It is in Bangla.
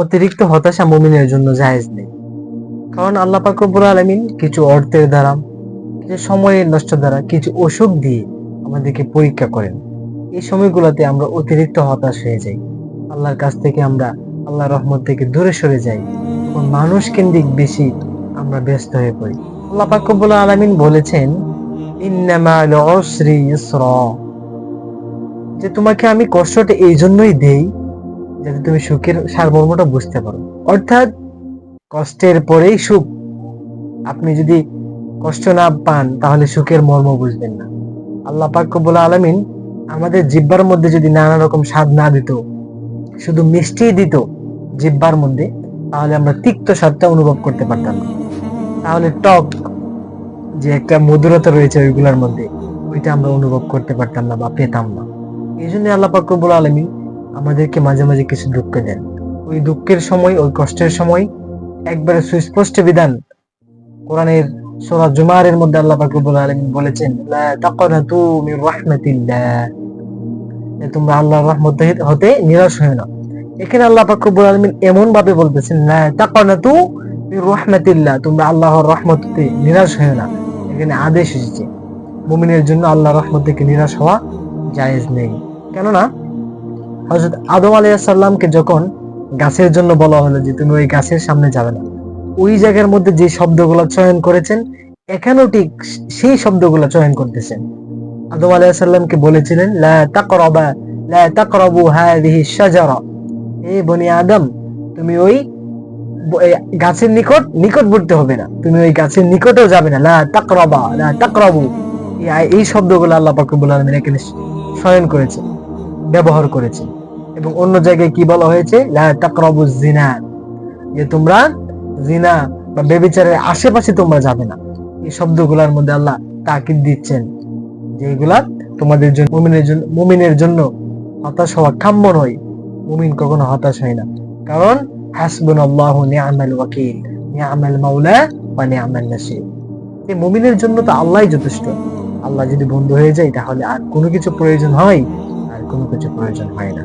অতিরিক্ত হতাশা মুমিনের জন্য জায়েজ নেই। কারণ আল্লাহ পাক রব্বুল আলামিন কিছু অর্থের দ্বারা, কিছু সময়ের নষ্ট দ্বারা, কিছু অসুখ দিয়ে আমাদেরকে পরীক্ষা করেন। এই সময়গুলোতে আমরা অতিরিক্ত হতাশ হয়ে যাই। আল্লাহর কাছ থেকে আমরা আল্লাহর রহমত থেকে দূরে সরে যাই এবং মানুষ কেন্দ্রিক বেশি আমরা ব্যস্ত হয়ে পড়ি। আল্লাহ পাক রব্বুল আলামিন বলেছেন যে তোমাকে আমি কষ্টটা এই জন্যই দেই যাতে তুমি সুখের সারমর্মটা বুঝতে পারো। অর্থাৎ কষ্টের পরেই সুখ। আপনি যদি কষ্ট না পান, তাহলে সুখের মর্ম বুঝবেন না। আল্লাহ পাক রব্বুল আলামিন আমাদের জিব্বার মধ্যে যদি নানা রকম স্বাদ না দিত, শুধু মিষ্টি দিত জিব্বার মধ্যে, তাহলে আমরা তিক্ত স্বাদটা অনুভব করতে পারতাম না। তাহলে টক যে একটা মধুরতা রয়েছে ওইগুলোর মধ্যে, ওইটা আমরা অনুভব করতে পারতাম না বা পেতাম না। এই জন্য আল্লাহ পাক রব্বুল আলামিন আমাদেরকে মাঝে মাঝে কিছু দুঃখ দেন। ওই দুঃখের সময়, ওই কষ্টের সময় একবারে সুস্পষ্ট বিধান কোরআনের সূরা জুমারের মধ্যে আল্লাহ পাক রব্বুল বলেছেন তোমরা আল্লাহর রহমত হতে- নিরাশ হয়ে না। এখানে আল্লাহ পাক রব্বুল আলামিন এমন ভাবে বলতেছেন তাকনাতু রাহমাতিল্লাহ তোমরা আল্লাহর রহমত হতে নিরাশ হয়ে না। এখানে আদেশ এসেছে, মুমিনের জন্য আল্লাহর রহমত থেকে নিরাশ হওয়া জায়েজ নেই। কেননা হযরত আদম আলাইহিস সালামকে যখন গাছের জন্য বলা হলো যে তুমি ওই গাছের সামনে যাবে না, ওই জায়গার মধ্যে যে শব্দগুলো চয়ন করেছেন, এখানেও ঠিক সেই শব্দগুলো চয়ন করতেছেন। আদম আলাইহিস সালামকে বলেছিলেন বনি আদম, তুমি ওই গাছের নিকট নিকটবর্তী হবে না, তুমি ওই গাছের নিকটেও যাবে না। লা তাকরাবা এই- শব্দগুলো আল্লাহ পাক রব্বুল এখানে চয়ন করেছে ব্যবহার করেছে এবং অন্য জায়গায় কি বলা হয়েছে? জিনা যে তোমরা জিনা বা বেবিচারের আশেপাশে তোমরা যাবে না। এই শব্দগুলোর মধ্যে আল্লাহ তাকিদ দিচ্ছেন যে এগুলা তোমাদের জন্য মুমিনের জন্য মুমিনের জন্য হতাশ হওয়া কাম্য নয়। মুমিন কখনো হতাশ হয় না। কারণ, হাসবুনাল্লাহু নি'মাল ওয়াকিল। নি'মাল মাওলা ওয়া নি'মাল নাসির। এই মুমিনের জন্য তো আল্লাহই যথেষ্ট। আল্লাহ যদি বন্ধু হয়ে যায়, তাহলে আর কোনো কিছু প্রয়োজন হয়, আর কোনো কিছু প্রয়োজন হয় না।